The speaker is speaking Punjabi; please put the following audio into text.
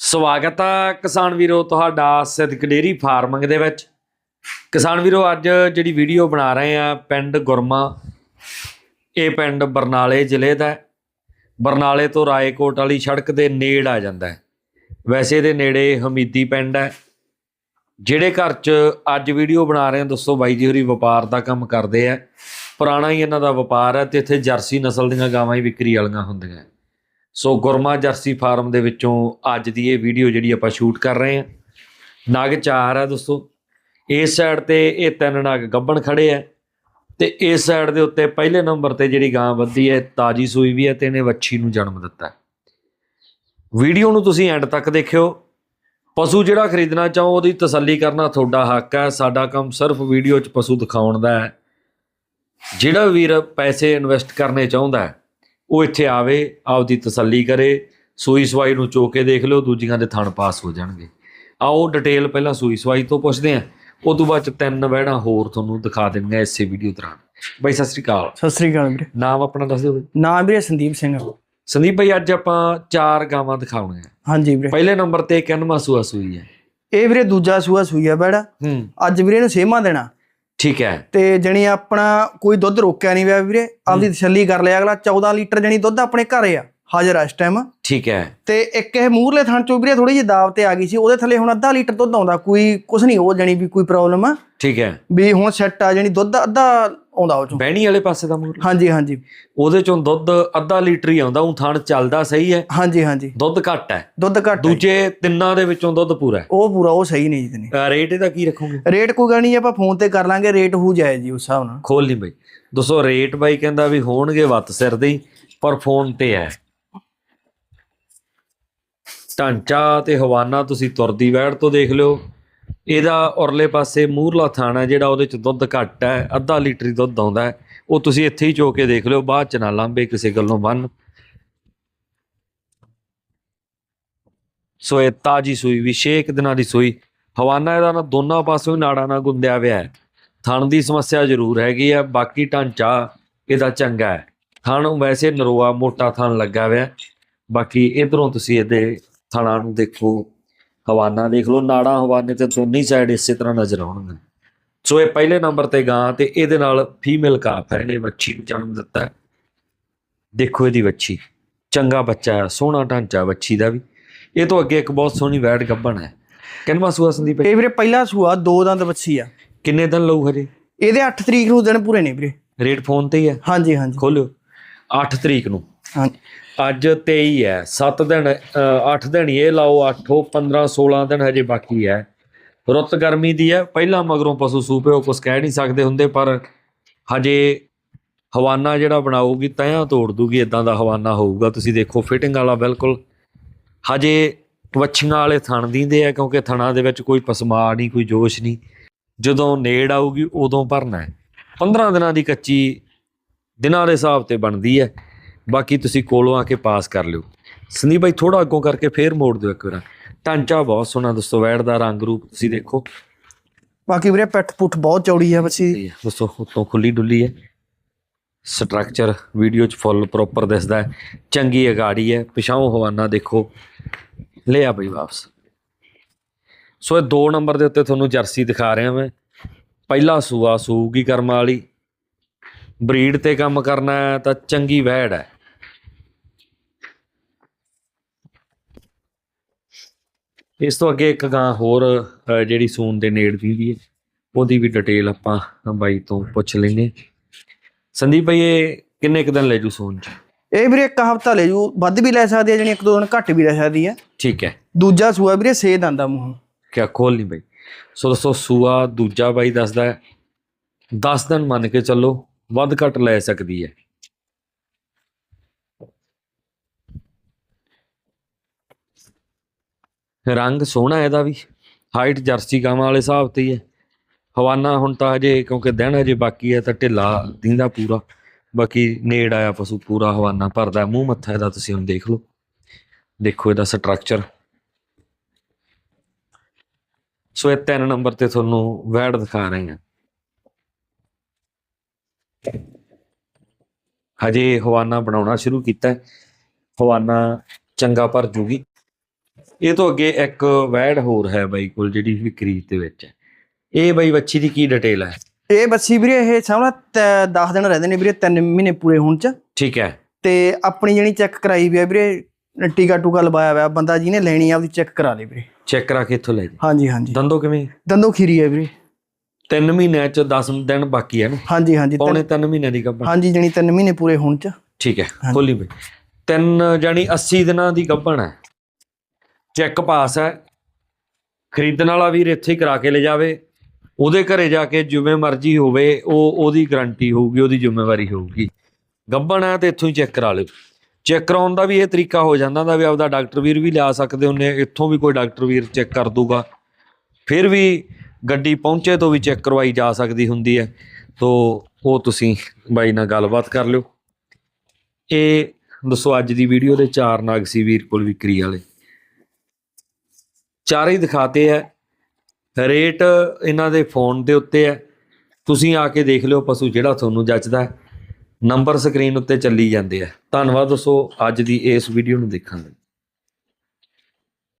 ਸਵਾਗਤ ਆ ਕਿਸਾਨ ਵੀਰੋ ਤੁਹਾਡਾ ਸਿੱਧਕ ਡੇਰੀ ਫਾਰਮਿੰਗ ਦੇ ਵਿੱਚ। ਕਿਸਾਨ ਵੀਰੋ, ਅੱਜ ਜਿਹੜੀ ਵੀਡੀਓ ਬਣਾ ਰਹੇ ਆ ਪਿੰਡ ਗੁਰਮਾ, ਇਹ ਪਿੰਡ ਬਰਨਾਲੇ ਜ਼ਿਲ੍ਹੇ ਦਾ ਬਰਨਾਲੇ ਤੋਂ ਰਾਏਕੋਟ ਵਾਲੀ ਸੜਕ ਦੇ ਨੇੜ ਆ ਜਾਂਦਾ ਵੈਸੇ ਦੇ ਨੇੜੇ ਹਮੀਦੀ ਪਿੰਡ ਹੈ। ਜਿਹੜੇ ਘਰ 'ਚ ਅੱਜ ਵੀਡੀਓ ਬਣਾ ਰਹੇ ਹਾਂ ਦੱਸੋ ਬਾਈ ਜੀ ਹੋਰੀ ਵਪਾਰ ਦਾ ਕੰਮ ਕਰਦੇ ਆ। ਪੁਰਾਣਾ ਹੀ ਇਹਨਾਂ ਦਾ ਵਪਾਰ ਹੈ ਤੇ ਇੱਥੇ ਜਰਸੀ ਨਸਲ ਦੀਆਂ ਗਾਵਾਂ ਹੀ ਵਿਕਰੀ ਵਾਲੀਆਂ ਹੁੰਦੀਆਂ। ਸੋ ਗੁਰਮਾ ਜਰਸੀ ਫਾਰਮ ਦੇ ਵਿੱਚੋਂ ਅੱਜ ਦੀ ਇਹ ਵੀਡੀਓ ਜਿਹੜੀ ਆਪਾਂ ਸ਼ੂਟ ਕਰ ਰਹੇ ਹਾਂ। ਨਗ ਚਾਰ ਹੈ ਦੋਸਤੋ। ਇਸ ਸਾਈਡ ਤੇ ਇਹ ਤਿੰਨ ਨਗ ਗੱਬਣ ਖੜੇ ਆ ਤੇ ਇਸ ਸਾਈਡ ਦੇ ਉੱਤੇ ਪਹਿਲੇ ਨੰਬਰ ਤੇ ਜਿਹੜੀ ਗਾਂ ਵੱਧੀ ਹੈ, ਤਾਜੀ ਸੂਈ ਵੀ ਹੈ ਤੇ ਇਹਨੇ ਵੱਛੀ ਨੂੰ ਜਨਮ ਦਿੱਤਾ ਵੀਡੀਓ ਨੂੰ ਤੁਸੀਂ ਐਂਡ ਤੱਕ ਦੇਖਿਓ। ਪਸ਼ੂ ਜਿਹੜਾ ਖਰੀਦਣਾ ਚਾਹੋ, ਉਹਦੀ ਤਸੱਲੀ ਕਰਨਾ ਤੁਹਾਡਾ ਹੱਕ ਹੈ। ਸਾਡਾ ਕੰਮ ਸਿਰਫ ਵੀਡੀਓ 'ਚ ਪਸ਼ੂ ਦਿਖਾਉਣ ਦਾ ਹੈ। ਜਿਹੜਾ ਵੀਰ ਪੈਸੇ ਇਨਵੈਸਟ ਕਰਨੇ ਚਾਹੁੰਦਾ ਹੈ ਉਹ ਇੱਥੇ ਆਵੇ ਆਪਦੀ ਤਸੱਲੀ ਕਰੇ ਸੂਈ ਸਵਾਈ ਨੂੰ ਚੋ ਕੇ ਦੇਖ ਲਿਓ ਦੂਜੀਆਂ ਦੇ ਥਣ ਪਾਸ ਹੋ ਜਾਣਗੇ। ਆਓ ਡਿਟੇਲ ਪਹਿਲਾਂ ਸੂਈ ਸਵਾਈ ਤੋਂ ਪੁੱਛਦੇ ਆਂ ਉਸ ਤੋਂ ਬਾਅਦ ਚ ਤਿੰਨ ਵਹਿਣਾ ਹੋਰ ਤੁਹਾਨੂੰ ਦਿਖਾ ਆ ਇਸੇ ਵੀਡੀਓ ਦੌਰਾਨ। ਬਾਈ ਸਤਿ ਸ੍ਰੀ ਅਕਾਲ। ਸਤਿ ਸ੍ਰੀ ਅਕਾਲ ਵੀਰੇ। ਨਾਮ ਆਪਣਾ ਦੱਸ ਦਿਓ। ਨਾਮ ਵੀਰੇ ਸੰਦੀਪ ਸਿੰਘ ਸੰਦੀਪ ਭਾਈ ਅੱਜ ਆਪਾਂ ਚਾਰ ਗਾਵਾਂ ਦਿਖਾਉਣੀਆਂ ਹਾਂਜੀ ਵੀਰੇ। ਪਹਿਲੇ ਨੰਬਰ ਤੇ ਕਿੰਨਵਾਂ ਸੂਆ ਸੂਈ ਹੈ। ਇਹ ਵੀਰੇ ਦੂਜਾ ਸੂਆ ਸੂਈ ਆ ਬੈੜਾ ਹੂੰ। ਅੱਜ ਵੀਰੇ ਨੂੰ ਸੇਮਾ ਦੇਣਾ। ਠੀਕ ਹੈ। ਤੇ ਜਣੀ ਆਪਣਾ ਕੋਈ ਦੁੱਧ ਰੋਕਿਆ ਨਹੀਂ ਪਿਆ ਵੀਰੇ। ਆਪਦੀ ਤਸੱਲੀ ਕਰ ਲਿਆ ਅਗਲਾ। 14 ਲੀਟਰ ਜਣੀ ਦੁੱਧ ਆਪਣੇ ਘਰੇ ਆ। ਹਾਜ਼ਰ ਆ ਇਸ ਟਾਈਮ ਠੀਕ ਹੈ। ਤੇ ਇੱਕ ਇਹ ਮੂਹਰਲੇ ਥਣ ਚੋਂ ਵੀਰੇ ਥੋੜੀ ਜਿਹੀ ਦਾਬ ਤੇ ਆ ਗਈ ਸੀ ਉਹਦੇ ਥੱਲੇ ਹੁਣ ਅੱਧਾ ਲੀਟਰ ਦੁੱਧ ਆਉਂਦਾ ਕੋਈ ਕੁਛ ਨਹੀਂ ਉਹ ਜਣੀ ਵੀ ਕੋਈ ਪ੍ਰੋਬਲਮ ਆ। ਠੀਕ ਹੈ। ਵੀ ਹੁਣ ਸੈੱਟ ਆ ਜਣੀ ਦੁੱਧ ਅੱਧਾ ਆਉਂਦਾ ਉਹ ਚੋਂ। ਬਹਿਣੀ ਵਾਲੇ ਪਾਸੇ ਦਾ ਮੂਰ ਹਾਂਜੀ ਹਾਂਜੀ। ਉਹਦੇ ਚੋਂ ਦੁੱਧ ਅੱਧਾ ਲੀਟਰ ਹੀ ਆਉਂਦਾ ਉਹ ਥਣ ਚੱਲਦਾ ਸਹੀ ਹੈ। ਹਾਂਜੀ ਹਾਂਜੀ। ਦੁੱਧ ਘੱਟ ਹੈ। ਦੁੱਧ ਘੱਟ ਹੈ। ਦੂਜੇ ਤਿੰਨਾਂ ਦੇ ਵਿੱਚੋਂ ਦੁੱਧ ਪੂਰਾ ਹੈ। ਉਹ ਪੂਰਾ ਉਹ ਸਹੀ ਨਹੀਂ ਜਿਤਨੀ ਰੇਟ ਇਹਦਾ ਕੀ ਰੱਖੋਗੇ? ਰੇਟ ਕੋਈ ਗੱਲ ਨਹੀਂ ਆਪਾਂ ਫੋਨ ਤੇ ਕਰ ਲਾਂਗੇ ਰੇਟ ਹੋ ਜਾਏ ਜੀ ਉਸ ਹਿਸਾਬ ਨਾਲ। ਖੋਲ ਨਹੀਂ ਬਈ। ਦੋਸਤੋ ਰੇਟ ਬਾਈ ਕਹਿੰਦਾ ਵੀ ਹੋਣਗੇ ਵੱਤ ਸਿਰ ਦੇ ਹੀ, ਪਰ ਫੋਨ ਤੇ ਹੈ। ਢਾਂਚਾ ਤੇ ਹਵਾਨਾ ਤੁਸੀਂ ਤੁਰਦੀ ਵੈੜ ਤੋਂ ਦੇਖ ਲਿਓ। ਇਹਦਾ ਉਰਲੇ ਪਾਸੇ ਮੂਹਰਲਾ ਥਾਣਾ ਜਿਹੜਾ ਉਹਦੇ ਚ ਦੁੱਧ ਘੱਟ ਹੈ, ਅੱਧਾ ਲੀਟਰ ਦੁੱਧ ਆਉਂਦਾ ਹੈ। ਉਹ ਤੁਸੀਂ ਇੱਥੇ ਹੀ ਚੋ ਕੇ ਦੇਖ ਲਿਓ, ਬਾਅਦ ਚ ਨਾ ਲਾਂਬੇ ਕਿਸੇ ਗੱਲੋਂ ਬੰਨ। ਸੋ ਇਹ ਤਾਜੀ ਸੂਈ ਵੀ ਛੇ ਕੁ ਦਿਨਾਂ ਦੀ ਸੂਈ। ਹਵਾਨਾ ਇਹਦਾ ਨਾ ਦੋਨਾਂ ਪਾਸੋਂ ਹੀ ਨਾੜਾਂ ਨਾਲ ਗੁੰਦਿਆ ਹੋਇਆ ਹੈ। ਥਣ ਦੀ ਸਮੱਸਿਆ ਜ਼ਰੂਰ ਹੈਗੀ ਆ ਬਾਕੀ ਢਾਂਚਾ ਇਹਦਾ ਚੰਗਾ ਹੈ। ਥਣ ਵੈਸੇ ਨਰੋਆ, ਮੋਟਾ ਥਣ ਲੱਗਾ ਹੋਇਆ ਬਾਕੀ ਇਧਰੋਂ ਤੁਸੀਂ ਇਹਦੇ ਥਣਾਂ ਨੂੰ ਦੇਖੋ ਹਵਾਨਾ ਦੇਖ ਲਓ ਨਾੜਾਂ ਹਵਾਨੇ ਤੇ ਦੋਨੀ ਸਾਈਡ ਇਸੇ ਤਰ੍ਹਾਂ ਨਜ਼ਰ ਆਉਣਗੇ ਸੋ ਇਹ ਪਹਿਲੇ ਨੰਬਰ ਤੇ ਗਾਂ ਤੇ ਇਹਦੇ ਨਾਲ ਫੀਮੇਲ ਕਾਫ ਹੈ ਇਹਨੇ ਬੱਚੀ ਨੂੰ ਜਨਮ ਦਿੱਤਾ। ਦੇਖੋ ਇਹਦੀ ਬੱਚੀ ਚੰਗਾ ਬੱਚਾ ਹੈ ਸੋਹਣਾ ਢਾਂਚਾ ਬੱਚੀ ਦਾ ਵੀ। ਇਹ ਤੋਂ ਅੱਗੇ ਇੱਕ ਬਹੁਤ ਸੋਹਣੀ ਵੈੜ ਗੱਭਣ ਹੈ। ਕਿੰਨਵਾਂ ਸੂਆ ਸੰਦੀਪ ਇਹ ਵੀਰੇ ਪਹਿਲਾ ਸੂਆ ਦੋ ਦੰਦ ਬੱਚੀ ਆ। ਕਿੰਨੇ ਦਿਨ ਲਊ ਹਜੇ? ਇਹਦੇ 8 ਤਰੀਕ ਨੂੰ ਦਿਨ ਪੂਰੇ ਨੇ ਵੀਰੇ। ਰੇਟ ਫੋਨ ਤੇ ਹੀ ਹੈ? ਹਾਂਜੀ ਹਾਂਜੀ। ਖੋਲਿਓ। 8 ਤਰੀਕ ਨੂੰ। ਹਾਂਜੀ। ਅੱਜ 23 ਹੈ 7 ਦਿਨ 8 ਦਿਨ ਇਹ ਲਾਓ 8 15 16 ਦਿਨ ਹਜੇ ਬਾਕੀ ਹੈ। ਰੁੱਤ ਗਰਮੀ ਦੀ ਹੈ, ਪਹਿਲਾਂ ਮਗਰੋਂ ਪਸ਼ੂ ਸੂਪੇ ਉਹ ਕੁਝ ਕਹਿ ਨਹੀਂ ਸਕਦੇ ਹੁੰਦੇ, ਪਰ ਹਜੇ ਹਵਾਨਾ ਜਿਹੜਾ ਬਣਾਉਗੀ ਤਿਆਂ ਤੋੜ ਦੂਗੀ ਇਦਾਂ ਦਾ ਹਵਾਨਾ ਹੋਊਗਾ। ਤੁਸੀਂ ਦੇਖੋ ਫਿਟਿੰਗ ਵਾਲਾ ਬਿਲਕੁਲ ਹਜੇ ਵੱਛੀਆਂ ਵਾਲੇ ਥਣ ਦਿੰਦੇ ਆ, ਕਿਉਂਕਿ ਥਣਾਂ ਦੇ ਵਿੱਚ ਕੋਈ ਪਸਮਾ ਨਹੀਂ ਕੋਈ ਜੋਸ਼ ਨਹੀਂ। ਜਦੋਂ ਨੇੜ ਆਊਗੀ, ਉਦੋਂ ਭਰਨਾ ਹੈ। 15 ਦਿਨਾਂ ਦੀ ਕੱਚੀ ਦਿਨਾਂ ਦੇ ਹਿਸਾਬ ਤੇ ਬਣਦੀ ਹੈ। ਬਾਕੀ ਤੁਸੀਂ ਕੋਲੋਂ ਆ ਕੇ ਪਾਸ ਕਰ ਲਿਓ। ਸੰਦੀਪ ਭਾਈ ਥੋੜਾ ਅੱਗੋਂ ਕਰਕੇ ਫੇਰ ਮੋੜ ਦਿਓ ਇੱਕ ਵਾਰ। ਢਾਂਚਾ ਬਹੁਤ ਸੋਹਣਾ ਦੋਸਤੋ ਵੈੜ ਦਾ ਰੰਗ ਰੂਪ ਤੁਸੀਂ ਦੇਖੋ। ਬਾਕੀ ਵੀਰੇ ਪਿੱਠ ਪੁੱਠ ਬਹੁਤ ਚੌੜੀ ਆ ਬੱਚੀ। ਦੀ। ਦੋਸਤੋ ਉੱਤੋਂ ਖੁੱਲੀ ਡੁੱਲੀ ਹੈ। ਸਟਰਕਚਰ ਵੀਡੀਓ 'ਚ ਫੁੱਲ ਪ੍ਰੋਪਰ ਦਿਸਦਾ ਹੈ। ਚੰਗੀ ਅਗਾੜੀ ਹੈ। ਪਿਛਾਓਂ ਹਵਾਨਾ ਦੇਖੋ। ਲਿਆ ਬਈ ਵਾਪਸ। ਸੋ ਇਹ 2 ਨੰਬਰ ਦੇ ਉੱਤੇ ਤੁਹਾਨੂੰ ਜਰਸੀ ਦਿਖਾ ਰਿਹਾ ਮੈਂ। ਪਹਿਲਾ ਸੂਆ ਸੂਗੀ ਕਰਮ ਵਾਲੀ। ਬਰੀਡ ਤੇ ਕੰਮ ਕਰਨਾ ਹੈ ਤਾਂ ਚੰਗੀ ਵਹਿੜ ਹੈ। ਇਸ ਤੋਂ ਅੱਗੇ ਇੱਕ ਗਾਂ ਹੋਰ ਜਿਹੜੀ ਸੂਨ ਦੇ ਨੇੜ ਦੀ ਵੀ ਹੈ ਉਹਦੀ ਵੀ ਡਿਟੇਲ ਆਪਾਂ ਬਾਈ ਤੋਂ ਪੁੱਛ ਲੈਂਦੇ ਸੰਦੀਪ ਭਾਈ ਇਹ ਕਿੰਨੇ ਕੁ ਦਿਨ ਲੈ ਜੂ ਸੂਨ ਚ? ਇਹ ਵੀਰੇ ਇੱਕ ਹਫਤਾ ਲੈ ਜੂ ਵੱਧ ਵੀ ਲੈ ਸਕਦੀ ਆ ਜਣੀ ਇੱਕ ਦੋ ਦਿਨ ਘੱਟ ਵੀ ਲੈ ਸਕਦੀ ਆ ਠੀਕ ਹੈ। ਦੂਜਾ ਸੂਆ ਵੀਰੇ ਸੇ ਦੰਦਾ ਮੂੰਹ। ਕਿਆ ਖੋਲ ਨਹੀਂ ਬਾਈ। ਸੋ ਦੋਸਤੋ ਸੂਆ ਦੂਜਾ ਬਾਈ ਦੱਸਦਾ ਹੈ 10 ਦਿਨ ਮੰਨ ਕੇ ਚੱਲੋ ਵੱਧ ਘੱਟ ਲੈ ਸਕਦੀ ਹੈ। ਰੰਗ ਸੋਹਣਾ ਇਹਦਾ ਵੀ। ਹਾਈਟ ਜਰਸੀ ਗਾਵਾਂ ਵਾਲੇ ਹਿਸਾਬ ਤੇ ਹੀ ਹੈ। ਹਵਾਨਾ ਹੁਣ ਤਾਂ ਹਜੇ, ਕਿਉਂਕਿ ਦਿਨ ਹਜੇ ਬਾਕੀ ਹੈ ਤਾਂ ਢਿੱਲਾ ਦਿੰਦਾ ਪੂਰਾ। ਬਾਕੀ ਨੇੜ ਆਇਆ ਪਸ਼ੂ ਪੂਰਾ ਹਵਾਨਾ ਭਰਦਾ। ਮੂੰਹ ਮੱਥਾ ਇਹਦਾ ਤੁਸੀਂ ਹੁਣ ਦੇਖ ਲਓ। ਦੇਖੋ ਇਹਦਾ ਸਟਰਕਚਰ ਸੋ ਇਹ ਤਿੰਨ ਨੰਬਰ ਤੇ ਤੁਹਾਨੂੰ ਵੈੜ ਦਿਖਾ ਰਹੇ ਹਾਂ। ਹਜੇ ਹਵਾਨਾ ਬਣਾਉਣਾ ਸ਼ੁਰੂ ਕੀਤਾ ਹਵਾਨਾ ਚੰਗਾ ਭਰ ਜੂਗੀ। ਇਹ ਤੋਂ ਅੱਗੇ ਇੱਕ ਵੈੜ ਹੋਰ ਹੈ ਬਾਈ ਕੋਲ ਜਿਹੜੀ ਵਿਕਰੀ ਦੇ ਵਿੱਚ ਹੈ। ਇਹ ਬਾਈ ਬੱਚੀ ਦੀ ਕੀ ਡਿਟੇਲ ਹੈ? ਇਹ ਬੱਚੀ ਵੀਰੇ ਇਹ ਸਾਹਮਣਾ 10 ਦਿਨ ਰਹਿੰਦੇ ਨੇ ਵੀਰੇ 3 ਮਹੀਨੇ ਪੂਰੇ ਹੋਣ ਚ। ਠੀਕ ਹੈ। ਤੇ ਆਪਣੀ ਜਿਹੜੀ ਚੈੱਕ ਕਰਾਈ ਵੀ ਆ ਵੀਰੇ ਟੀਕਾ ਟੂਕਾ ਲਵਾਇਆ ਹੋਇਆ ਬੰਦਾ ਜਿਹਨੇ ਲੈਣੀ ਆ ਉਹਦੀ ਚੈੱਕ ਕਰਾ ਲਈ ਵੀਰੇ। ਚੈੱਕ ਕਰਾ ਕੇ ਇੱਥੋਂ ਲੈ ਜੀ। ਹਾਂਜੀ ਹਾਂਜੀ। ਦੰਦੋ ਕਿਵੇਂ? ਦੰਦੋ ਖੀਰੀ ਹੈ ਵੀਰੇ। 3 ਮਹੀਨਿਆਂ ਚ 10 ਦਿਨ ਬਾਕੀ ਹੈ ਨਾ? ਹਾਂਜੀ ਹਾਂਜੀ। ਪੌਣੇ 3 ਮਹੀਨਿਆਂ ਦੀ ਗੱਭਣ। ਹਾਂਜੀ ਜਣੀ 3 ਮਹੀਨੇ ਪੂਰੇ ਹੋਣ ਚ। ਠੀਕ ਹੈ ਖੋਲੀ ਬਈ। ਤਿੰਨ ਜਾਨੀ 80 ਦਿਨਾਂ ਦੀ ਗੱਭਣ ਹੈ। ਚੈੱਕ ਪਾਸ ਹੈ। ਖਰੀਦਣ ਵਾਲਾ ਵੀਰ ਇੱਥੇ ਹੀ ਕਰਾ ਕੇ ਲੈ ਜਾਵੇ। ਉਹਦੇ ਘਰੇ ਜਾ ਕੇ ਜਿਵੇਂ ਮਰਜ਼ੀ ਹੋਵੇ, ਉਹ ਉਹਦੀ ਗਾਰੰਟੀ ਹੋਊਗੀ, ਉਹਦੀ ਜ਼ਿੰਮੇਵਾਰੀ ਹੋਊਗੀ। ਗੱਭਣ ਹੈ ਤੇ ਇੱਥੋਂ ਹੀ ਚੈੱਕ ਕਰਾ ਲਿਓ। ਚੈੱਕ ਕਰਾਉਣ ਦਾ ਵੀ ਇਹ ਤਰੀਕਾ ਹੋ ਜਾਂਦਾ ਦਾ ਵੀ ਆਪਦਾ ਡਾਕਟਰ ਵੀਰ ਵੀ ਲਿਆ ਸਕਦੇ ਹੁੰਨੇ ਇੱਥੋਂ ਵੀ ਕੋਈ ਡਾਕਟਰ ਵੀਰ ਚੈੱਕ ਕਰ ਦੂਗਾ। ਫਿਰ ਵੀ ਗੱਡੀ ਪਹੁੰਚੇ ਤੋਂ ਵੀ ਚੈੱਕ ਕਰਵਾਈ ਜਾ ਸਕਦੀ ਹੁੰਦੀ ਹੈ। ਤੋਂ ਉਹ ਤੁਸੀਂ ਬਾਈ ਨਾਲ ਗੱਲਬਾਤ ਕਰ ਲਿਓ। ਇਹ ਦੱਸੋ ਅੱਜ ਦੀ ਵੀਡੀਓ ਦੇ ਚਾਰ ਨਾਗ ਸੀ ਵੀਰ ਕੋਲ ਵਿਕਰੀ ਵਾਲੇ। ਚਾਰੇ ਹੀ ਦਿਖਾਤੇ ਹੈ। ਰੇਟ ਇਹਨਾਂ ਦੇ ਫੋਨ ਦੇ ਉੱਤੇ ਹੈ। ਤੁਸੀਂ ਆ ਕੇ ਦੇਖ ਲਿਓ ਪਸ਼ੂ ਜਿਹੜਾ ਤੁਹਾਨੂੰ ਜੱਚਦਾ ਨੰਬਰ ਸਕਰੀਨ ਉੱਤੇ ਚੱਲੀ ਜਾਂਦੇ ਆ ਧੰਨਵਾਦ ਦੋਸਤੋ, ਅੱਜ ਦੀ ਇਸ ਵੀਡੀਓ ਨੂੰ ਦੇਖਣ ਲਈ।